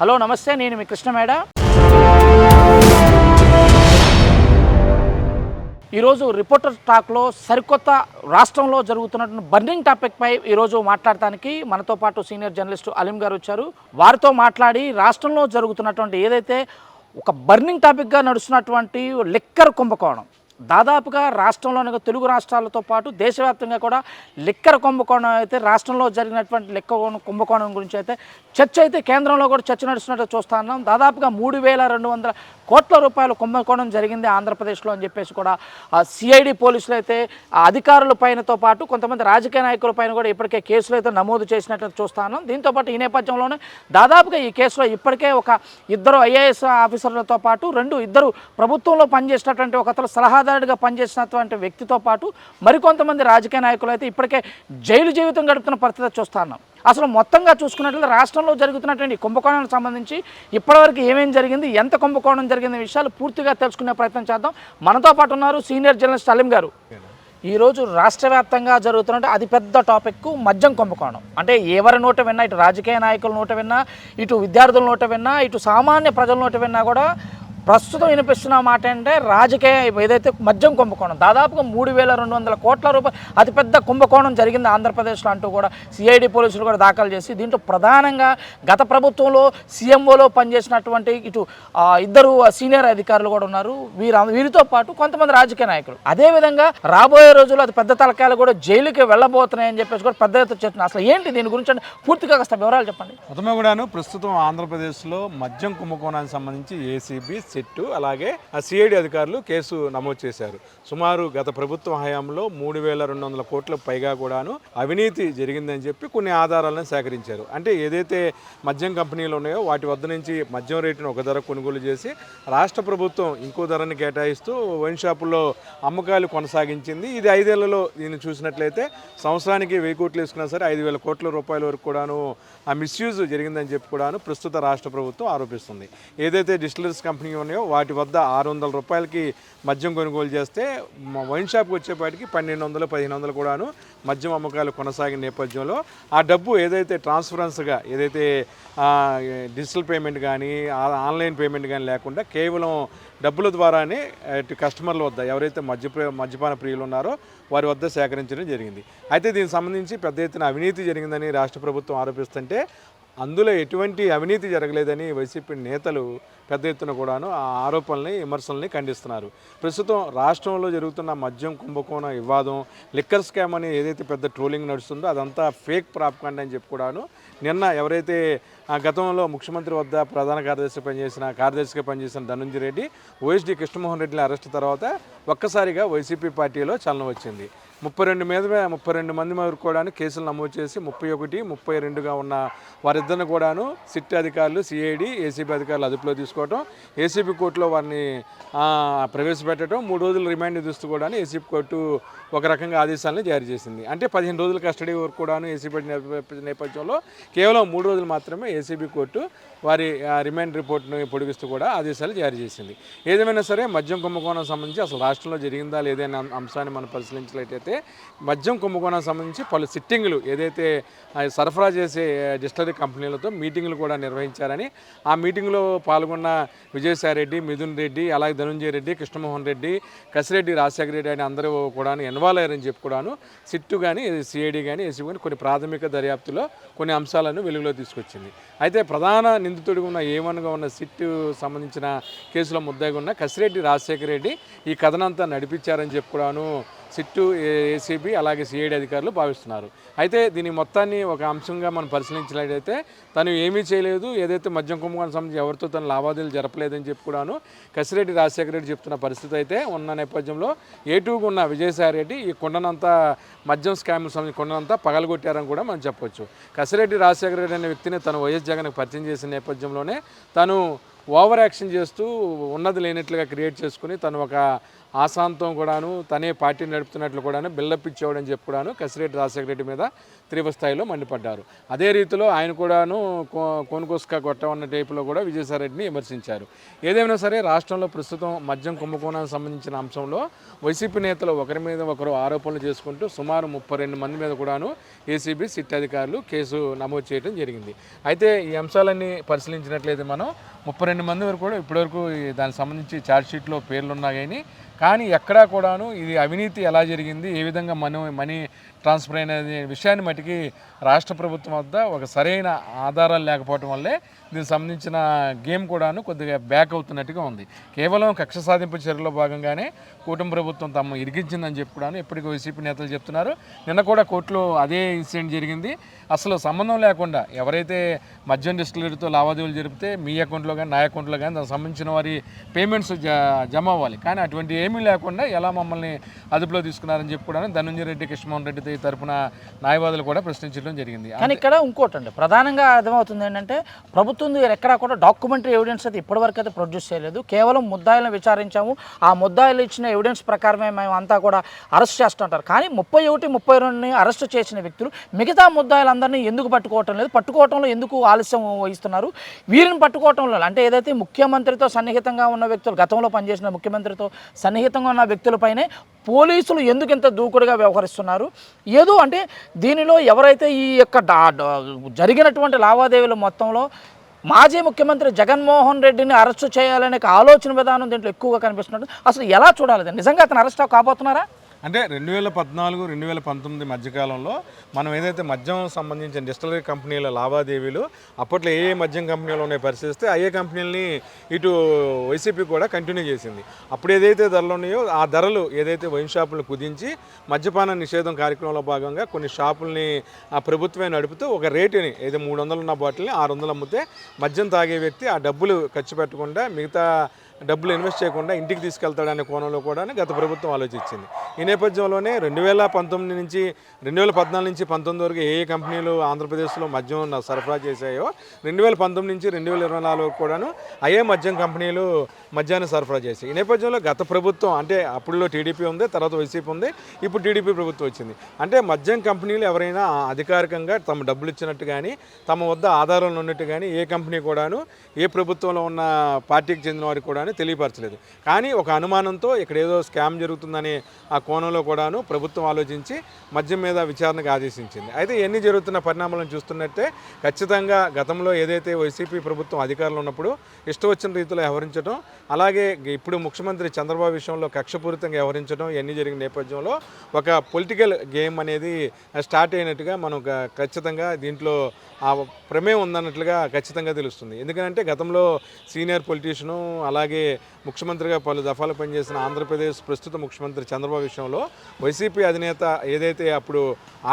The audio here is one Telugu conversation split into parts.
హలో నమస్తే నేను మీ కృష్ణ మేడ. ఈరోజు రిపోర్టర్ టాక్లో సరికొత్త రాష్ట్రంలో జరుగుతున్నటువంటి బర్నింగ్ టాపిక్పై ఈరోజు మాట్లాడటానికి మనతో పాటు సీనియర్ జర్నలిస్ట్ అలీం గారు వచ్చారు. వారితో మాట్లాడి రాష్ట్రంలో జరుగుతున్నటువంటి ఏదైతే ఒక బర్నింగ్ టాపిక్గా నడుస్తున్నటువంటి లిక్కర్ కుంభకోణం దాదాపుగా రాష్ట్రంలోని తెలుగు రాష్ట్రాలతో పాటు దేశవ్యాప్తంగా కూడా లిక్కర్ కుంభకోణం అయితే రాష్ట్రంలో జరిగినటువంటి లెక్క కుంభకోణం గురించి అయితే చర్చ అయితే కేంద్రంలో కూడా చర్చ నడుస్తున్నట్టు చూస్తా ఉన్నాం. దాదాపుగా మూడు వేల రెండు వందల కోట్ల రూపాయల కుంభకోణం జరిగింది ఆంధ్రప్రదేశ్లో అని చెప్పేసి కూడా సిఐడి పోలీసులు అయితే అధికారుల పైనతో పాటు కొంతమంది రాజకీయ నాయకుల పైన కూడా ఇప్పటికే కేసులు అయితే నమోదు చేసినట్టు చూస్తా ఉన్నాం. దీంతో పాటు ఈ నేపథ్యంలోనే దాదాపుగా ఈ కేసులో ఇప్పటికే ఒక ఇద్దరు ఐఏఎస్ ఆఫీసర్లతో పాటు రెండు ఇద్దరు ప్రభుత్వంలో పనిచేసినటువంటి ఒక సలహాదారు సలహాదారుడిగా పనిచేసినటువంటి వ్యక్తితో పాటు మరికొంతమంది రాజకీయ నాయకులు అయితే ఇప్పటికే జైలు జీవితం గడుపుతున్న పరిస్థితి చూస్తా ఉన్నాం. అసలు మొత్తంగా చూసుకున్నట్లయితే రాష్ట్రంలో జరుగుతున్నటువంటి కుంభకోణానికి సంబంధించి ఇప్పటివరకు ఏమేం జరిగింది ఎంత కుంభకోణం జరిగింది విషయాలు పూర్తిగా తెలుసుకునే ప్రయత్నం చేద్దాం. మనతో పాటు ఉన్నారు సీనియర్ జర్నలిస్ట్ అలీం గారు. ఈరోజు రాష్ట్ర వ్యాప్తంగా జరుగుతున్న అతిపెద్ద టాపిక్ మద్యం కుంభకోణం. అంటే ఎవరి నోట విన్నా ఇటు రాజకీయ నాయకుల నోట విన్నా ఇటు విద్యార్థుల నోట విన్నా ఇటు సామాన్య ప్రజల నోట విన్నా కూడా ప్రస్తుతం వినిపిస్తున్న మాట అంటే రాజకీయ ఏదైతే మద్యం కుంభకోణం దాదాపుగా మూడు వేల రెండు వందల కోట్ల రూపాయలు అతిపెద్ద కుంభకోణం జరిగింది ఆంధ్రప్రదేశ్లో అంటూ కూడా సిఐడి పోలీసులు కూడా దాఖలు చేసి దీంట్లో ప్రధానంగా గత ప్రభుత్వంలో సీఎంఓలో పనిచేసినటువంటి ఇటు ఆ, ఇద్దరు సీనియర్ అధికారులు కూడా ఉన్నారు. వీరు వీరితో పాటు కొంతమంది రాజకీయ నాయకులు. అదేవిధంగా రాబోయే రోజుల్లో అది పెద్ద తలకాయలు కూడా జైలుకి వెళ్ళబోతున్నాయని చెప్పేసి కూడా పెద్ద ఎత్తున చెప్తున్నారు. అసలు ఏంటి దీని గురించి పూర్తిగా కాస్త వివరాలు చెప్పండి. మొత్తమే కూడాను ప్రస్తుతం ఆంధ్రప్రదేశ్లో మద్యం కుంభకోణానికి సంబంధించి ఏసీబీ సిట్టు అలాగే ఆ సిఐడి అధికారులు కేసు నమోదు చేశారు. సుమారు గత ప్రభుత్వ హయాంలో మూడు వేల రెండు వందల కోట్లకు పైగా కూడాను అవినీతి జరిగిందని చెప్పి కొన్ని ఆధారాలను సేకరించారు. అంటే ఏదైతే మద్యం కంపెనీలు ఉన్నాయో వాటి వద్ద నుంచి మద్యం రేటును ఒక ధర కొనుగోలు చేసి రాష్ట్ర ప్రభుత్వం ఇంకో ధరని కేటాయిస్తూ వైన్ షాపుల్లో అమ్మకాలు కొనసాగించింది. ఇది ఐదేళ్ళలో దీన్ని చూసినట్లయితే సంవత్సరానికి వెయ్యి కోట్లు వేసుకున్నా సరే ఐదు వేల కోట్ల రూపాయల వరకు కూడాను ఆ మిస్యూజ్ జరిగిందని చెప్పి కూడాను ప్రస్తుత రాష్ట్ర ప్రభుత్వం ఆరోపిస్తుంది. ఏదైతే డిస్టిలర్స్ కంపెనీ ఉన్నాయో వాటి వద్ద ఆరు వందల రూపాయలకి మద్యం కొనుగోలు చేస్తే వైన్ షాప్కి వచ్చేపాటికి పన్నెండు వందలు పదిహేను వందలు కూడాను మద్యం అమ్మకాలు కొనసాగిన నేపథ్యంలో ఆ డబ్బు ఏదైతే ట్రాన్స్ఫరెన్స్గా ఏదైతే డిజిటల్ పేమెంట్ కానీ ఆన్లైన్ పేమెంట్ కానీ లేకుండా కేవలం డబ్బుల ద్వారానే కస్టమర్ల వద్ద ఎవరైతే మద్య మద్యపాన ప్రియులు ఉన్నారో వారి వద్ద సేకరించడం జరిగింది. అయితే దీనికి సంబంధించి పెద్ద ఎత్తున అవినీతి జరిగిందని రాష్ట్ర ప్రభుత్వం ఆరోపిస్తుంటే అందులో ఎటువంటి అవినీతి జరగలేదని వైసీపీ నేతలు పెద్ద ఎత్తున కూడాను ఆ ఆరోపణల్ని విమర్శల్ని ఖండిస్తున్నారు. ప్రస్తుతం రాష్ట్రంలో జరుగుతున్న మద్యం కుంభకోణ వివాదం లిక్కర్ స్కామ్ అని ఏదైతే పెద్ద ట్రోలింగ్ నడుస్తుందో అదంతా ఫేక్ ప్రాపకాండ అని చెప్పి కూడాను నిన్న ఎవరైతే ఆ గతంలో ముఖ్యమంత్రి వద్ద ప్రధాన కార్యదర్శి పనిచేసిన కార్యదర్శిగా పనిచేసిన ధనుంజయ రెడ్డి ఓఎస్డి కృష్ణమోహన్ రెడ్డిని అరెస్ట్ తర్వాత ఒక్కసారిగా వైసీపీ పార్టీలో చలనం వచ్చింది. ముప్పై రెండు మీద ముప్పై రెండు మంది వరకు కూడాను కేసులు నమోదు చేసి ముప్పై ఒకటి ముప్పై రెండుగా ఉన్న వారిద్దరిని కూడాను సిట్ అధికారులు సిఐడి ఏసీబీ అధికారులు అదుపులో తీసుకోవడం ఏసీబీ కోర్టులో వారిని ప్రవేశపెట్టడం మూడు రోజులు రిమాండ్ విధిస్తూ కూడాను ఏసీబీ కోర్టు ఒక రకంగా ఆదేశాలను జారీ చేసింది. అంటే పదిహేను రోజుల కస్టడీ వరకు కూడాను ఏసీబీ నేప- నేపథ్యంలో కేవలం మూడు రోజులు మాత్రమే ఏసీబీ కోర్టు వారి ఆ, రిమాండ్ రిపోర్ట్ను పొడిగిస్తూ కూడా ఆదేశాలు జారీ చేసింది. ఏదేమైనా సరే మద్యం కుంభకోణం సంబంధించి అసలు రాష్ట్రంలో జరిగిందా లేదనే అంశాన్ని మనం పరిశీలించినట్లయితే మద్యం కుంభకోణం సంబంధించి పలు సిట్టింగ్లు ఏదైతే సరఫరా చేసే డిస్టరీ కంపెనీలతో మీటింగ్లు కూడా నిర్వహించారని ఆ మీటింగ్లో పాల్గొన్న విజయసాయిరెడ్డి మిథున్ రెడ్డి అలాగే ధనుంజయ రెడ్డి కృష్ణమోహన్ రెడ్డి కసిరెడ్డి రాజశేఖర రెడ్డి అని అందరూ కూడా ఇన్వాల్వ్ అయ్యారని చెప్పి కూడాను సిట్టు కానీ సిఐడి కానీ ఎస్సీ కానీ కొన్ని ప్రాథమిక దర్యాప్తులో కొన్ని అంశాలను వెలుగులో తీసుకొచ్చింది. అయితే ప్రధాన నిందితుడిగా ఉన్న ఏవన్గా ఉన్న సిట్టు సంబంధించిన కేసులో ముద్దాయిగా ఉన్న కసిరెడ్డి రాజశేఖర రెడ్డి ఈ కథనంతా నడిపించారని చెప్పి కూడాను సిట్టు ఏసీబీ అలాగే సిఐడి అధికారులు భావిస్తున్నారు. అయితే దీని మొత్తాన్ని ఒక అంశంగా మనం పరిశీలించినట్లయితే తను ఏమీ చేయలేదు. ఏదైతే మద్యం కుంభకోణం సంబంధించి ఎవరితో తన లావాదేవీలు జరపలేదని చెప్పి కూడాను కసిరెడ్డి రాజశేఖర రెడ్డి చెప్తున్న పరిస్థితి అయితే ఉన్న నేపథ్యంలో ఏటూగా ఉన్న విజయసాయి రెడ్డి ఈ కొండనంతా మద్యం స్కామ్ సంబంధించి కొండనంతా పగలగొట్టారని కూడా మనం చెప్పొచ్చు. కసిరెడ్డి రాజశేఖర రెడ్డి అనే వ్యక్తిని తను వైఎస్ జగన్కి పరిచయం చేసిన నేపథ్యంలోనే తను ఓవర్ యాక్షన్ చేస్తూ ఉన్నది లేనట్లుగా క్రియేట్ చేసుకుని తను ఒక ఆశాంతం కూడాను తనే పార్టీ నడుపుతున్నట్లు కూడాను బిల్డప్ ఇచ్చేవాడని చెప్పి కూడాను కసిరెడ్డి రాజశేఖర రెడ్డి మీద తీవ్ర స్థాయిలో మండిపడ్డారు. అదే రీతిలో ఆయన కూడాను కో- కొనుకోసుక కొట్టమన్న టైపులో కూడా విజయసాయిరెడ్డిని విమర్శించారు. ఏదేమైనా సరే రాష్ట్రంలో ప్రస్తుతం మద్యం కుంభకోణానికి సంబంధించిన అంశంలో వైసీపీ నేతలు ఒకరి మీద ఒకరు ఆరోపణలు చేసుకుంటూ సుమారు ముప్పై రెండు మంది మీద కూడాను ఏసీబీ సిట్ అధికారులు కేసు నమోదు చేయడం జరిగింది. అయితే ఈ అంశాలన్నీ పరిశీలించినట్లయితే మనం ముప్పై రెండు మంది వరకు కూడా ఇప్పటివరకు దానికి సంబంధించి ఛార్జ్షీట్లో పేర్లు ఉన్నా కానీ కానీ ఎక్కడా కూడాను ఇది అవినీతి ఎలా జరిగింది? ఏ విధంగా మనీ మనీ ట్రాన్స్ఫర్ అయిన విషయాన్ని మటుకి రాష్ట్ర ప్రభుత్వం వద్ద ఒక సరైన ఆధారాలు లేకపోవటం వల్లే దీనికి సంబంధించిన గేమ్ కూడాను కొద్దిగా బ్యాక్ అవుతున్నట్టుగా ఉంది. కేవలం కక్ష సాధింపు చర్యలో భాగంగానే కూటమి ప్రభుత్వం తమ ఇరిగించిందని చెప్పి కూడాను ఇప్పటికీ వైసీపీ నేతలు చెప్తున్నారు. నిన్న కూడా కోర్టులో అదే ఇన్సిడెంట్ జరిగింది. అసలు సంబంధం లేకుండా ఎవరైతే మద్యం డిస్టిలరీతో లావాదేవీలు జరిపితే మీ అకౌంట్లో కానీ నా అకౌంట్లో కానీ దానికి సంబంధించిన వారి పేమెంట్స్ జ జమ అవ్వాలి. కానీ అటువంటి ఏమీ లేకుండా ఎలా మమ్మల్ని అదుపులో తీసుకున్నారని చెప్పి కూడా ధనంజయ రెడ్డి కృష్ణమోహన్ రెడ్డి తరపున న్యాయవాదులు కూడా ప్రశ్నించడం జరిగింది. కానీ ఇక్కడ ఇంకోటి అండి ప్రధానంగా అర్థమవుతుంది ఏంటంటే ప్రభుత్వం అవుతుంది ఎక్కడా కూడా డాక్యుమెంటరీ ఎవిడెన్స్ అయితే ఇప్పటివరకు అయితే ప్రొడ్యూస్ చేయలేదు. కేవలం ముద్దాయిలను విచారించాము. ఆ ముద్దాయిలు ఇచ్చిన ఎవిడెన్స్ ప్రకారమే మేము అంతా కూడా అరెస్ట్ చేస్తుంటారు. కానీ ముప్పై ఒకటి ముప్పై రెండుని అరెస్ట్ చేసిన వ్యక్తులు మిగతా ముద్దాయిలందరినీ ఎందుకు పట్టుకోవటం లేదు? పట్టుకోవటంలో ఎందుకు ఆలస్యం వహిస్తున్నారు? వీరిని పట్టుకోవటంలో అంటే ఏదైతే ముఖ్యమంత్రితో సన్నిహితంగా ఉన్న వ్యక్తులు గతంలో పనిచేసిన ముఖ్యమంత్రితో సన్నిహితంగా ఉన్న వ్యక్తులపైనే పోలీసులు ఎందుకు ఇంత దూకుడుగా వ్యవహరిస్తున్నారు? ఏదో అంటే దీనిలో ఎవరైతే ఈ యొక్క జరిగినటువంటి లావాదేవీల మొత్తంలో మాజీ ముఖ్యమంత్రి జగన్మోహన్ రెడ్డిని అరెస్టు చేయాలనే ఒక ఆలోచన విధానం దీంట్లో ఎక్కువగా కనిపిస్తున్నట్టు. అసలు ఎలా చూడాలి నిజంగా అతను అరెస్ట్ కాబోతున్నారా? అంటే రెండు వేల పద్నాలుగు రెండు వేల పంతొమ్మిది మధ్యకాలంలో మనం ఏదైతే మద్యం సంబంధించిన డిస్టలరీ కంపెనీల లావాదేవీలు అప్పట్లో ఏ ఏ మద్యం కంపెనీలు ఉన్నాయి పరిశీలిస్తే అయ్యే కంపెనీలని ఇటు వైసీపీ కూడా కంటిన్యూ చేసింది. అప్పుడు ఏదైతే ధరలు ఉన్నాయో ఆ ధరలు ఏదైతే వైన్ షాపులు కుదించి మద్యపాన నిషేధం కార్యక్రమంలో భాగంగా కొన్ని షాపుల్ని ఆ ప్రభుత్వమే నడుపుతూ ఒక రేటుని ఏదో మూడు వందలు ఉన్న బాటిల్ని ఆరు వందలు అమ్మితే మద్యం తాగే వ్యక్తి ఆ డబ్బులు ఖర్చు పెట్టకుండా మిగతా డబ్బులు ఇన్వెస్ట్ చేయకుండా ఇంటికి తీసుకెళ్తాడనే కోణంలో కూడా గత ప్రభుత్వం ఆలోచించింది. ఈ నేపథ్యంలోనే రెండు వేల పంతొమ్మిది నుంచి రెండు వేల పద్నాలుగు నుంచి పంతొమ్మిది వరకు ఏ ఏ కంపెనీలు ఆంధ్రప్రదేశ్లో మద్యం సరఫరా చేశాయో రెండు వేల పంతొమ్మిది నుంచి రెండు వేల ఇరవై నాలుగు కూడాను అయ్యే మద్యం కంపెనీలు మద్యాన్ని సరఫరా చేశాయి. ఈ నేపథ్యంలో గత ప్రభుత్వం అంటే అప్పుడులో టీడీపీ ఉంది తర్వాత వైసీపీ ఉంది ఇప్పుడు టీడీపీ ప్రభుత్వం వచ్చింది. అంటే మద్యం కంపెనీలు ఎవరైనా అధికారికంగా తమ డబ్బులు ఇచ్చినట్టు కానీ తమ వద్ద ఆధారాలు ఉన్నట్టు కానీ ఏ కంపెనీ కూడాను ఏ ప్రభుత్వంలో ఉన్న పార్టీకి చెందిన వారికి కూడాను తెలియపరచలేదు. కానీ ఒక అనుమానంతో ఇక్కడ ఏదో స్కామ్ జరుగుతుందని ఆ కోణంలో కూడాను ప్రభుత్వం ఆలోచించి మద్యం మీద విచారణకు ఆదేశించింది. అయితే ఎన్ని జరుగుతున్న పరిణామాలను చూస్తున్నట్టే ఖచ్చితంగా గతంలో ఏదైతే వైసీపీ ప్రభుత్వం అధికారంలో ఉన్నప్పుడు ఇష్టం వచ్చిన రీతిలో వ్యవహరించడం అలాగే ఇప్పుడు ముఖ్యమంత్రి చంద్రబాబు విషయంలో కక్షపూరితంగా వ్యవహరించడం ఇవన్నీ జరిగిన నేపథ్యంలో ఒక పొలిటికల్ గేమ్ అనేది స్టార్ట్ అయినట్టుగా మనం ఖచ్చితంగా దీంట్లో ఆ ప్రమేయం ఉందన్నట్లుగా ఖచ్చితంగా తెలుస్తుంది. ఎందుకంటే గతంలో సీనియర్ పొలిటీషియను అలాగే ముఖ్యమంత్రిగా పలు దఫాలు పనిచేసిన ఆంధ్రప్రదేశ్ ప్రస్తుత ముఖ్యమంత్రి చంద్రబాబు విషయంలో వైసీపీ అధినేత ఏదైతే అప్పుడు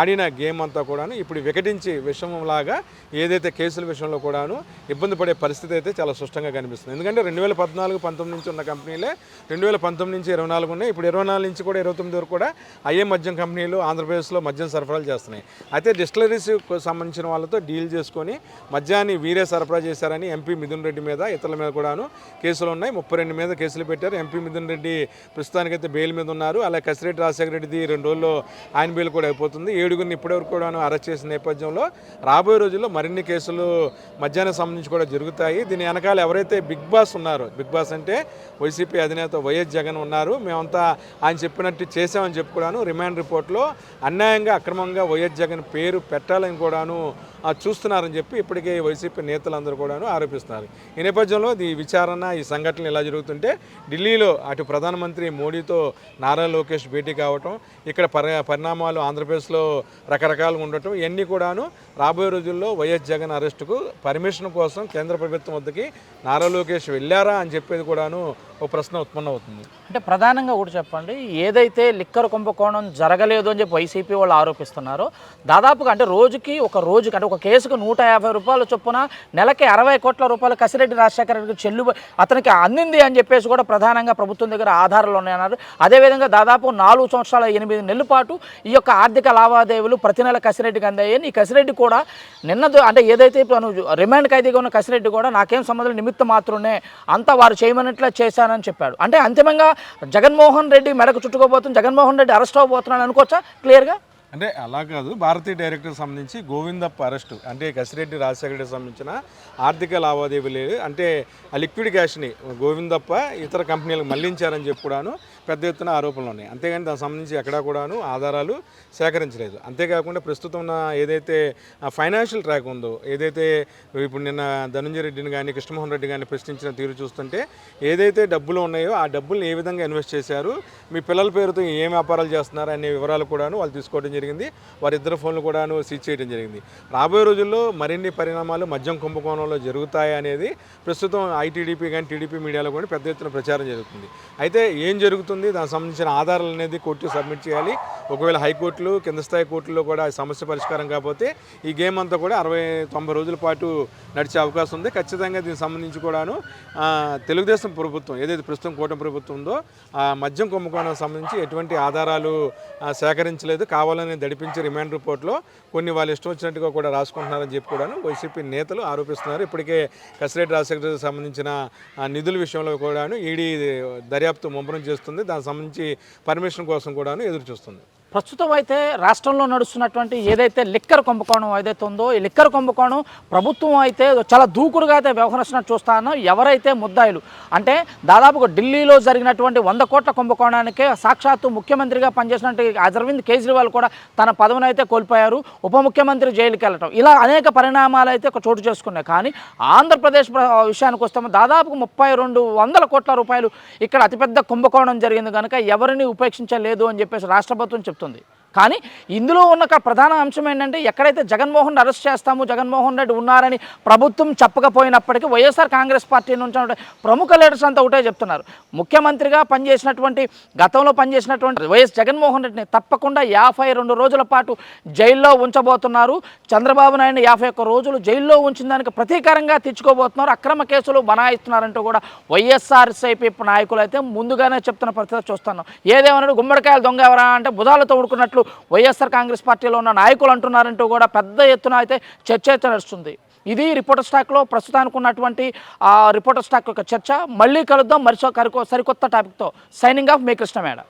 ఆడిన గేమ్ అంతా కూడాను ఇప్పుడు వికటించి విషయంలాగా ఏదైతే కేసుల విషయంలో కూడాను ఇబ్బంది పడే పరిస్థితి అయితే చాలా స్పష్టంగా కనిపిస్తుంది. ఎందుకంటే రెండు వేల పద్నాలుగు పంతొమ్మిది నుంచి ఉన్న కంపెనీలే రెండు వేల పంతొమ్మిది నుంచి ఇరవై నాలుగు ఉన్నాయి. ఇప్పుడు ఇరవై నాలుగు నుంచి కూడా ఇరవై తొమ్మిది వరకు కూడా అయ్యే మద్యం కంపెనీలు ఆంధ్రప్రదేశ్లో మద్యం సరఫరాలు చేస్తున్నాయి. అయితే డిస్టిలరీస్ సంబంధించిన వాళ్ళతో డీల్ చేసుకొని మద్యాన్ని వీరే సరఫరా చేశారని ఎంపీ మిథున్ రెడ్డి మీద ఇతరుల మీద కూడాను కేసులు ఉన్నాయి. ముప్పై రెండు మీద కేసులు పెట్టారు. ఎంపీ మిథున్ రెడ్డి ప్రస్తుతానికైతే బెయిల్ మీద ఉన్నారు. అలా కసిరెడ్డి రాజశేఖర రెడ్డిది రెండు రోజుల్లో ఆయన బెయిల్ కూడా అయిపోతుంది. ఏడుగురిని ఇప్పటివరకు కూడా అరెస్ట్ చేసిన నేపథ్యంలో రాబోయే రోజుల్లో మరిన్ని కేసులు మధ్యాహ్నం సంబంధించి కూడా జరుగుతాయి. దీని వెనకాల ఎవరైతే బిగ్ బాస్ ఉన్నారో బిగ్ బాస్ అంటే వైసీపీ అధినేత వైఎస్ జగన్ ఉన్నారు. మేమంతా ఆయన చెప్పినట్టు చేసామని చెప్పుకున్నాను రిమాండ్ రిపోర్ట్లో అన్యాయంగా అక్రమంగా వైఎస్ జగన్ పేరు పెట్టాలని కూడాను చూస్తున్నారని చెప్పి ఇప్పటికే వైసీపీ నేతలందరూ కూడాను ఆరోపిస్తున్నారు. ఈ నేపథ్యంలో ఈ విచారణ ఈ సంఘటనలు ఎలా జరుగుతుంటే ఢిల్లీలో అటు ప్రధానమంత్రి మోడీతో నారా లోకేష్ భేటీ కావటం ఇక్కడ పరి పరిణామాలు ఆంధ్రప్రదేశ్లో రకరకాలుగా ఉండటం ఇవన్నీ కూడాను రాబోయే రోజుల్లో వైఎస్ జగన్ అరెస్టుకు పర్మిషన్ కోసం కేంద్ర ప్రభుత్వం వద్దకి నారా లోకేష్ వెళ్ళారా అని చెప్పేది కూడాను ఒక ప్రశ్న ఉత్పన్నమవుతుంది. అంటే ప్రధానంగా ఒకటి చెప్పండి ఏదైతే లిక్కర్ కుంభకోణం జరగలేదు అని చెప్పి వైసీపీ వాళ్ళు ఆరోపిస్తున్నారో దాదాపుగా అంటే రోజుకి ఒక రోజుకి అంటే ఒక కేసుకు నూట యాభై రూపాయల చొప్పున నెలకి అరవై కోట్ల రూపాయలు కసిరెడ్డి రాజశేఖర రెడ్డికి చెల్లు అతనికి అందింది అని చెప్పేసి కూడా ప్రధానంగా ప్రభుత్వం దగ్గర ఆధారాలు ఉన్నాయన్నారు. అదేవిధంగా దాదాపు నాలుగు సంవత్సరాల ఎనిమిది నెలల పాటు ఈ యొక్క ఆర్థిక లావాదేవీలు ప్రతి నెల కసిరెడ్డికి అందాయని ఈ కసిరెడ్డి కూడా నిన్నదో అంటే ఏదైతే తను రిమాండ్ ఖైదీగా ఉన్న కసిరెడ్డి కూడా నాకేం సంబంధం నిమిత్తం మాత్రమే అంతా వారు చేయమన్నట్లే చేశానని చెప్పాడు. అంటే అంతిమంగా జగన్మోహన్ రెడ్డి మెడకు చుట్టుకోబోతుంది జగన్మోహన్ రెడ్డి అరెస్ట్ అవ్వబోతున్నాడు అనుకోవచ్చా? క్లియర్గా అంటే అలా కాదు భారతీయ డైరెక్టర్ సంబంధించి గోవిందప్ప అరెస్ట్. అంటే కసిరెడ్డి రాజశేఖర సంబంధించిన ఆర్థిక లావాదేవీలు అంటే ఆ లిక్విడ్ క్యాష్ని గోవిందప్ప ఇతర కంపెనీలకు మళ్ళించారని చెప్పుడాను పెద్ద ఎత్తున ఆరోపణలు ఉన్నాయి. అంతేగాని దానికి సంబంధించి ఎక్కడా కూడాను ఆధారాలు సేకరించలేదు. అంతేకాకుండా ప్రస్తుతం ఉన్న ఏదైతే ఫైనాన్షియల్ ట్రాక్ ఉందో ఏదైతే ఇప్పుడు నిన్న ధనంజయ రెడ్డిని కానీ కృష్ణమోహన్ రెడ్డి కానీ ప్రశ్నించిన తీరు చూస్తుంటే ఏదైతే డబ్బులు ఉన్నాయో ఆ డబ్బుల్ని ఏ విధంగా ఇన్వెస్ట్ చేశారు మీ పిల్లల పేరుతో ఏం వ్యాపారాలు చేస్తున్నారు అనే వివరాలు కూడాను వాళ్ళు తీసుకోవడం జరిగింది. వారిద్దరు ఫోన్లు కూడాను సీజ్ చేయడం జరిగింది. రాబోయే రోజుల్లో మరిన్ని పరిణామాలు మద్యం కుంభకోణంలో జరుగుతాయి అనేది ప్రస్తుతం ఐటీడీపీ కానీ టీడీపీ మీడియాలో కూడా పెద్ద ఎత్తున ప్రచారం జరుగుతుంది. అయితే ఏం జరుగుతుంది? దానికి సంబంధించిన ఆధారాలు అనేది కోర్టు సబ్మిట్ చేయాలి. ఒకవేళ హైకోర్టులు కింద స్థాయి కోర్టులో కూడా సమస్య పరిష్కారం కాకపోతే ఈ గేమ్ అంతా కూడా అరవై తొంభై రోజుల పాటు నడిచే అవకాశం ఉంది. ఖచ్చితంగా దీనికి సంబంధించి కూడాను తెలుగుదేశం ప్రభుత్వం ఏదైతే ప్రస్తుతం కూటమి ప్రభుత్వం ఉందో ఆ మద్యం కుంభకోణం సంబంధించి ఎటువంటి ఆధారాలు సేకరించలేదు. కావాలని దడిపించి రిమాండ్ రిపోర్ట్లో కొన్ని వాళ్ళు ఇష్టం వచ్చినట్టుగా కూడా రాసుకుంటున్నారని చెప్పి కూడాను వైసీపీ నేతలు ఆరోపిస్తున్నారు. ఇప్పటికే కసిరెడ్డి రాజశేఖర్ సంబంధించిన నిధుల విషయంలో కూడాను ఈడీ దర్యాప్తు ముమ్మరం చేస్తుంది. దానికి సంబంధించి పర్మిషన్ కోసం కూడాను ఎదురు చూస్తుంది ప్రస్తుతం అయితే రాష్ట్రంలో నడుస్తున్నటువంటి ఏదైతే లిక్కర్ కుంభకోణం ఏదైతే ఉందో ఈ లిక్కర్ కుంభకోణం ప్రభుత్వం అయితే చాలా దూకుడుగా అయితే వ్యవహరిస్తున్నట్టు చూస్తాను ఎవరైతే ముద్దాయిలు అంటే దాదాపుగా ఢిల్లీలో జరిగినటువంటి వంద కోట్ల కుంభకోణానికే సాక్షాత్తు ముఖ్యమంత్రిగా పనిచేసినటువంటి అరవింద్ కేజ్రీవాల్ కూడా తన పదవిని అయితే కోల్పోయారు. ఉప ముఖ్యమంత్రి జైలుకి వెళ్ళటం. ఇలా అనేక పరిణామాలు అయితే ఒక చోటు చేసుకున్నాయి. కానీ ఆంధ్రప్రదేశ్ విషయానికి వస్తాము దాదాపు ముప్పై రెండు వందల కోట్ల రూపాయలు ఇక్కడ అతిపెద్ద కుంభకోణం జరిగింది కనుక ఎవరిని ఉపేక్షించలేదు అని చెప్పేసి రాష్ట్ర ప్రభుత్వం చెప్తుంది. వస్తుంది కానీ ఇందులో ఉన్న ఒక ప్రధాన అంశం ఏంటంటే ఎక్కడైతే జగన్మోహన్ అరెస్ట్ చేస్తాము జగన్మోహన్ రెడ్డి ఉన్నారని ప్రభుత్వం చెప్పకపోయినప్పటికీ వైఎస్ఆర్ కాంగ్రెస్ పార్టీ నుంచి ప్రముఖ లీడర్స్ అంతా ఒకటే చెప్తున్నారు. ముఖ్యమంత్రిగా పనిచేసినటువంటి గతంలో పనిచేసినటువంటి వైఎస్ జగన్మోహన్ రెడ్డిని తప్పకుండా యాభై రెండు రోజుల పాటు జైల్లో ఉంచబోతున్నారు. చంద్రబాబు నాయుడు యాభై ఒక్క రోజులు జైల్లో ఉంచిన దానికి ప్రతీకారంగా తెచ్చుకోబోతున్నారు అక్రమ కేసులు బనాయిస్తున్నారంటూ కూడా వైఎస్ఆర్సీపీ నాయకులు అయితే ముందుగానే చెప్తున్న పరిస్థితి చూస్తున్నాం. ఏదేమన్నాడు? గుమ్మడికాయలు దొంగ ఎవరా అంటే బుధాలతో ఉడుకున్నట్లు వైఎస్ఆర్ కాంగ్రెస్ పార్టీలో ఉన్న నాయకులు అంటున్నారంటూ కూడా పెద్ద ఎత్తున అయితే చర్చ అయితే నడుస్తుంది. ఇది రిపోర్టర్ స్టాక్లో ప్రస్తుతానికి ఉన్నటువంటి ఆ రిపోర్టర్ స్టాక్ యొక్క చర్చ. మళ్ళీ కలుద్దాం. మరిసో సరికొత్త టాపిక్తో. సైనింగ్ ఆఫ్ మీ కృష్ణ మేడం.